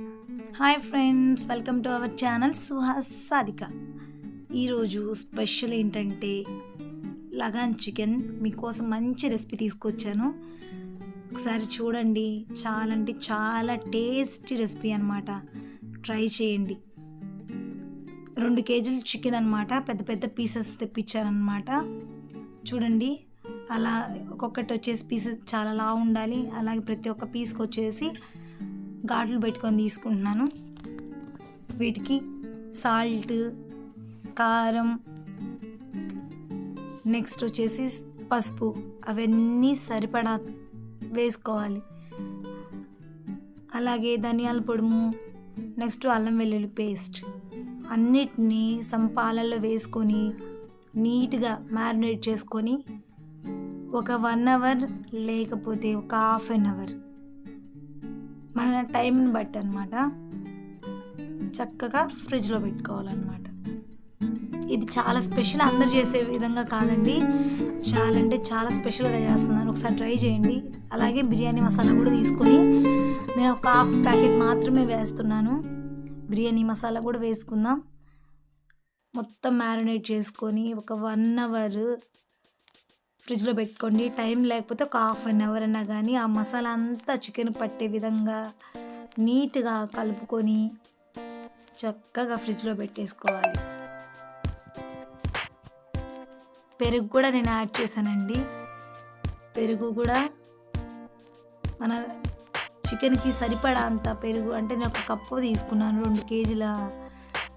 Hi friends welcome to our channel Suhas Sadhika. ఈరోజు special ఏంటంటే Lagaan chicken. మీకోసం మంచి రెసిపీ తీసుకొచ్చాను. ఒకసారి చూడండి చాలా అంటే చాలా టేస్టీ రెసిపీ అనమాట ట్రై చేయండి. రెండు కేజీలు చికెన్ అనమాట పెద్ద పెద్ద పీసెస్ తెప్పించానమాట చూడండి అలా ఒక్కొక్కటి వచ్చేసి పీసెస్ చాలా లా ఉండాలి. అలాగే ప్రతి ఒక్క పీస్కి వచ్చేసి ఘాట్లు పెట్టుకొని తీసుకుంటున్నాను. వీటికి సాల్ట్ కారం నెక్స్ట్ వచ్చేసి పసుపు. అవన్నీ సరిపడా వేసుకోవాలి. అలాగే ధనియాల పొడుము నెక్స్ట్ అల్లం వెల్లుల్లి పేస్ట్. అన్నిటినీ సంపాలలో వేసుకొని నీట్గా మ్యారినేట్ చేసుకొని ఒక వన్ అవర్ లేకపోతే ఒక హాఫ్ అన్ అవర్ మన టైంని బట్టి అనమాట చక్కగా ఫ్రిడ్జ్లో పెట్టుకోవాలన్నమాట. ఇది చాలా స్పెషల్ అందరు చేసే విధంగా కాదండి. చాలా అంటే చాలా స్పెషల్గా చేస్తున్నాను. ఒకసారి ట్రై చేయండి. అలాగే బిర్యానీ మసాలా కూడా తీసుకొని నేను ఒక హాఫ్ ప్యాకెట్ మాత్రమే వేస్తున్నాను. బిర్యానీ మసాలా కూడా వేసుకుందాం. మొత్తం మ్యారినేట్ చేసుకొని ఒక వన్ అవర్ ఫ్రిడ్జ్లో పెట్టుకోండి. టైం లేకపోతే ఒక హాఫ్ అన్ అవర్ అన్నా కానీ ఆ మసాలా అంతా చికెన్ పట్టే విధంగా నీట్గా కలుపుకొని చక్కగా ఫ్రిడ్జ్లో పెట్టేసుకోవాలి. పెరుగు కూడా నేను యాడ్ చేశానండి. పెరుగు కూడా మన చికెన్కి సరిపడా అంత పెరుగు అంటే నేను ఒక కప్పు తీసుకున్నాను. రెండు కేజీల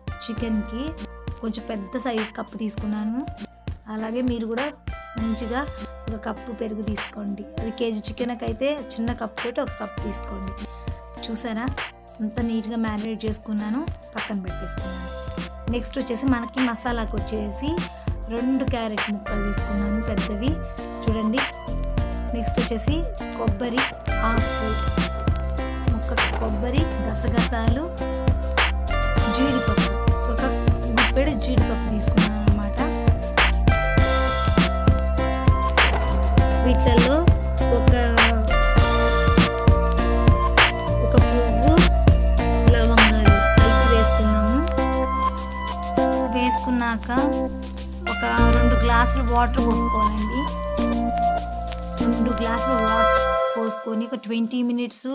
చికెన్కి కొంచెం పెద్ద సైజ్ కప్పు తీసుకున్నాను. అలాగే మీరు కూడా మంచిగా ఒక కప్పు పెరుగు తీసుకోండి. అది కేజీ చికెన్కి అయితే చిన్న కప్ తోటి ఒక కప్ తీసుకోండి. చూసారా? అంత నీట్గా మ్యారినేట్ చేసుకున్నాను. పక్కన పెట్టేసుకున్నాను. నెక్స్ట్ వచ్చేసి మనకి మసాలాకు వచ్చేసి రెండు క్యారెట్ ముక్కలు తీసుకున్నాను పెద్దవి. చూడండి. నెక్స్ట్ వచ్చేసి కొబ్బరి హాఫ్ ముక్క కొబ్బరి గసగసాలు జీడిపప్పు. ఒక గుప్పెడు జీడిపప్పు తీసుకున్నాను. వేసుకున్నాక ఒక రెండు గ్లాసులు వాటర్ పోసుకోవాలండి. రెండు గ్లాసులు వాటర్ పోసుకొని ఒక ట్వంటీ మినిట్స్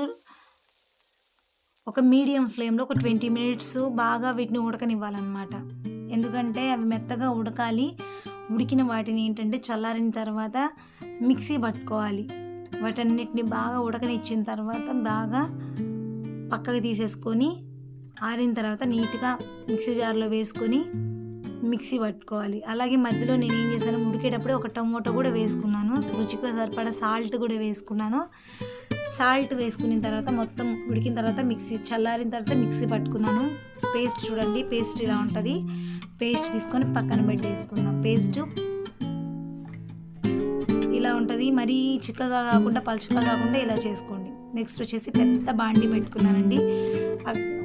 ఒక మీడియం ఫ్లేమ్లో ఒక ట్వంటీ మినిట్స్ బాగా వీటిని ఉడకనివ్వాలన్నమాట. ఎందుకంటే అవి మెత్తగా ఉడకాలి. ఉడికిన వాటిని ఏంటంటే చల్లారిన తర్వాత మిక్సీ పట్టుకోవాలి. వాటన్నిటిని బాగా ఉడకనిచ్చిన తర్వాత బాగా పక్కకు తీసేసుకొని ఆరిన తర్వాత నీట్గా మిక్సీ జార్లో వేసుకొని మిక్సీ పట్టుకోవాలి. అలాగే మధ్యలో నేను ఏం చేశాను ఉడికేటప్పుడు ఒక టమోటో కూడా వేసుకున్నాను. రుచికి సరిపడా సాల్ట్ కూడా వేసుకున్నాను. సాల్ట్ వేసుకున్న తర్వాత మొత్తం ఉడికిన తర్వాత మిక్సీ చల్లారిన తర్వాత మిక్సీ పట్టుకున్నాను. పేస్ట్ చూడండి పేస్ట్ ఇలా ఉంటుంది. పేస్ట్ తీసుకొని పక్కన పెట్టేసుకుందాం పేస్ట్ ఇలా ఉంటుంది. మరీ చిక్కగా కాకుండా పలుచగా కాకుండా ఇలా చేసుకోండి. నెక్స్ట్ వచ్చేసి పెద్ద బాండి పెట్టుకున్నానండి.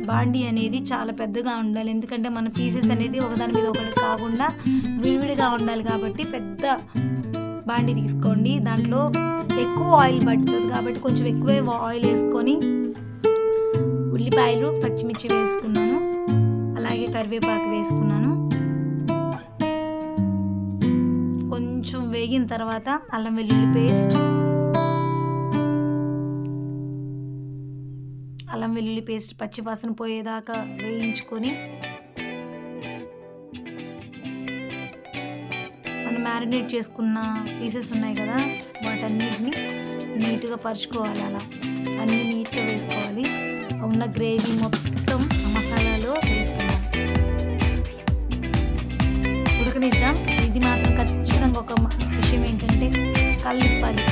బాండి అనేది చాలా పెద్దగా ఉండాలి. ఎందుకంటే మన పీసెస్ అనేది ఒకదాని మీద ఒకటి కాకుండా విడివిడిగా ఉండాలి కాబట్టి పెద్ద బాండి తీసుకోండి. దాంట్లో ఎక్కువ ఆయిల్ పడుతుంది కాబట్టి కొంచెం ఎక్కువే ఆయిల్ వేసుకొని ఉల్లిపాయలు పచ్చిమిర్చి వేసుకున్నాను. అలాగే కరివేపాకు వేసుకున్నాను. కొంచెం వేగిన తర్వాత అల్లం వెల్లుల్లి పేస్ట్ అల్లం వెల్లుల్లి పేస్ట్ పచ్చివాసన పోయేదాకా వేయించుకొని మనం మ్యారినేట్ చేసుకున్న పీసెస్ ఉన్నాయి కదా వాటన్నిటిని నీట్గా పరుచుకోవాలి అలా. అన్నీ నీట్గా వేసుకోవాలి. ఉన్న గ్రేవీ మొత్తం మసాలాలో వేసుకోవాలి ఉడకనిద్దాం. ఇది మాత్రం ఖచ్చితంగా ఒక విషయం ఏంటంటే కలుపాలి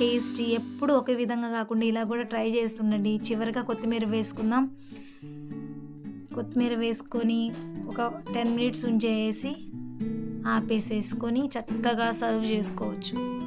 టేస్టీ ఎప్పుడు ఒకే విధంగా కాకుండా ఇలా కూడా ట్రై చేస్తుండండి. చివరిగా కొత్తిమీర వేసుకుందాం. కొత్తిమీర వేసుకొని ఒక టెన్ మినిట్స్ ఉంచేసి ఆపేసేసుకొని చక్కగా సర్వ్ చేసుకోవచ్చు.